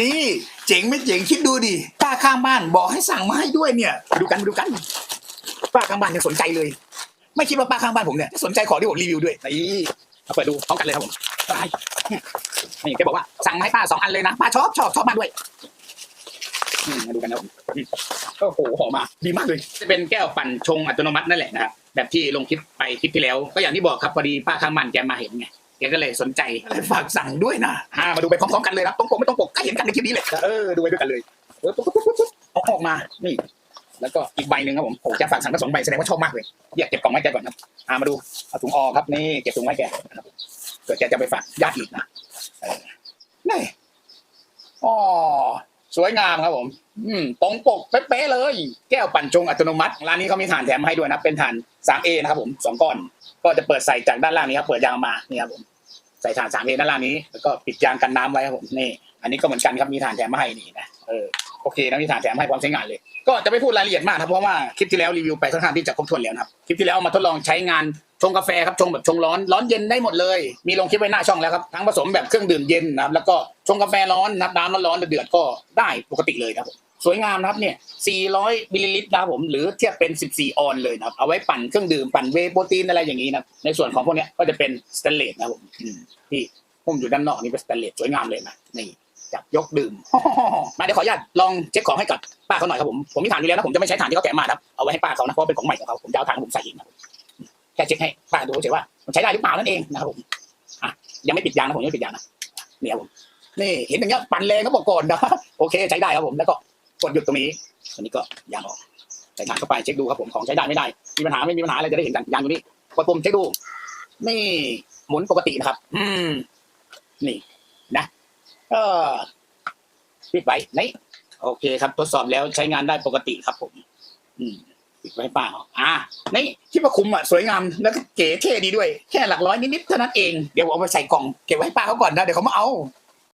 นี่เจ๋งไม่เจ๋งคิดดูดิป้าข้างบ้านบอกให้สั่งมาให้ด้วยเนี่ยมาดูกันมาดูกัน ป้าข้างบ้านยังสนใจเลย ไม่คิดว่าป้าข้างบ้านผมเนี่ยสนใจของที่ผมรีวิวด้วยนี่มาเปิดดูพร้อมกันเลยครับผมไปนี่แกบอกว่าสั่งมาให้ป้าสองอันเลยนะป้าชอบชอบชอบมากด้วยมาดูกันนะครับอืมโอ้โหหอมมาดีมากเลย จะเป็นแก้วปั่นชงอัตโนมัตินั่นแหละนะครับแบบที่ลงคลิปไปคลิปที่แล้ว ก็อย่างที่บอกครับพอดีป้าข้างบ้านแกมาเห็นไง กก็เลยสนใจฝากสั่งด้วยนะอ่ามาดูไปพร้อมๆกันเลยนะต้องปกไม่ต้องปกก็เห็นกันในคลิปนี้เลยเออดูไปด้วยกันเลยเออปุ๊บปุ๊บปุ๊บปุ๊บเอาออกมานี่ แล้วก็อีกใบหนึ่งครับผมผมจะฝากสั่งทั้งสองใบแสดงว่าชอบมากเลยอยากเก็บกล่องไว้แกก่อนนะอ่ามาดูเอาถุงออกครับนี่เก็บถุงไว้แกนะครับเกิดแกจะไปฝากญาติอีกนะเออนี่อ๋อสวยงามครับผม อืมตรงปกเป๊ะๆเลย แก้วปั่นชงอัตโนมัติ ร้านนี้เขามีถ่านแถมให้ด้วยนะ เป็นถ่าน 3A นะครับผมสองก้อน ก็จะเปิดใส่จากด้านล่างนี้ครับ เปิดยางมา นี่ครับผม ใส่ถ่านสามเอด้านล่างนี้ แล้วก็ปิดยางกันน้ำไว้ครับผมนี่ อันนี้ก็เหมือนกันครับมีถ่านแถมมาให้นี่นะเออโอเคนะมีถ่านแถมให้พร้อมใช้งานเลย ก็จะไม่พูดรายละเอียดมากนะเพราะว่าคลิปที่แล้วรีวิวไปค่อนข้างที่จะครบถ้วนแล้วนะครับคลิปที่แล้วมาทดลองใช้งานชงกาแฟครับชงแบบชงร้อนร้อนเย็นได้หมดเลย มีลงคลิปไว้หน้าช่องแล้วครับทั้งผสมแบบเครื่องดื่มเย็นนะครับแล้วก็ชงกาแฟร้อนนะครับน้ำร้อนเดือดก็ได้ปกติเลยครับผม สวยงามนะครับเนี่ย 400มิลลิลิตรนะครับผม หรือเทียบเป็น 14 ออนเลยนะครับ เอาไว้ปั่นเครื่องดื่ม ปั่นเวโปรตีนอะไรอย่างนี้นะครับในส่วนของพวกนี้ก็จะเป็นสเตนเลสนะครับผมที่ผมอยู่ด้านนอกนี่เป็นสแตนเลสสวยงามเลยนะนี่จับยกดื่ม มาเดี๋ยวขออนุญาตลองเช็คของให้กับป้าเขาหน่อยครับผม ผมมีฐานอยู่แล้วนะผมจะไม่ใช้ฐานที่เขาแถมมาครับ เอาไว้ให้ป้าเขานะเพราะเป็นของใหม่ของเขาผมจะเอาฐานของผมใส่เองนะแค่เช็คให้ป้าดูเฉยว่ามันใช้ได้หรือเปล่านั่นเองนะครับผมอะยังไม่ปิดยางนะผมยังไม่ปิดยางนะเนี่ครับผมนี่เห็นอย่างเงี้ยปั่นแรงเขาบอกก่อนนะโอเคใช้ได้ครับผมแล้วก็ กดหยุดตรงนี้อันนี้ก็ยางออกใส่ฐานเข้าไปเช็คดูครับผมของใช้ได้ไม่ได้ มีปัญหาไม่มีปัญหาอะไรจะได้เห็นกันยางตรงนี้กดปุ่มเช็คดูนี่หมุนปกตินะครับ อืมนี่นะก็ปิดไว้นี่โอเคครับ ทดสอบแล้วใช้งานได้ปกติครับ ผม อืมปิดไว้เปล่าอ่านี่คิดว่าคุ้มอะสวยงามแล้วก็เก๋เท่ดีด้วย แค่หลักร้อยนิดๆเท่านั้นเองเดี๋ยวเอาไปใส่กล่องเก็บไว้ให้ป้าเขาก่อนนะเดี๋ยวเขามาเอา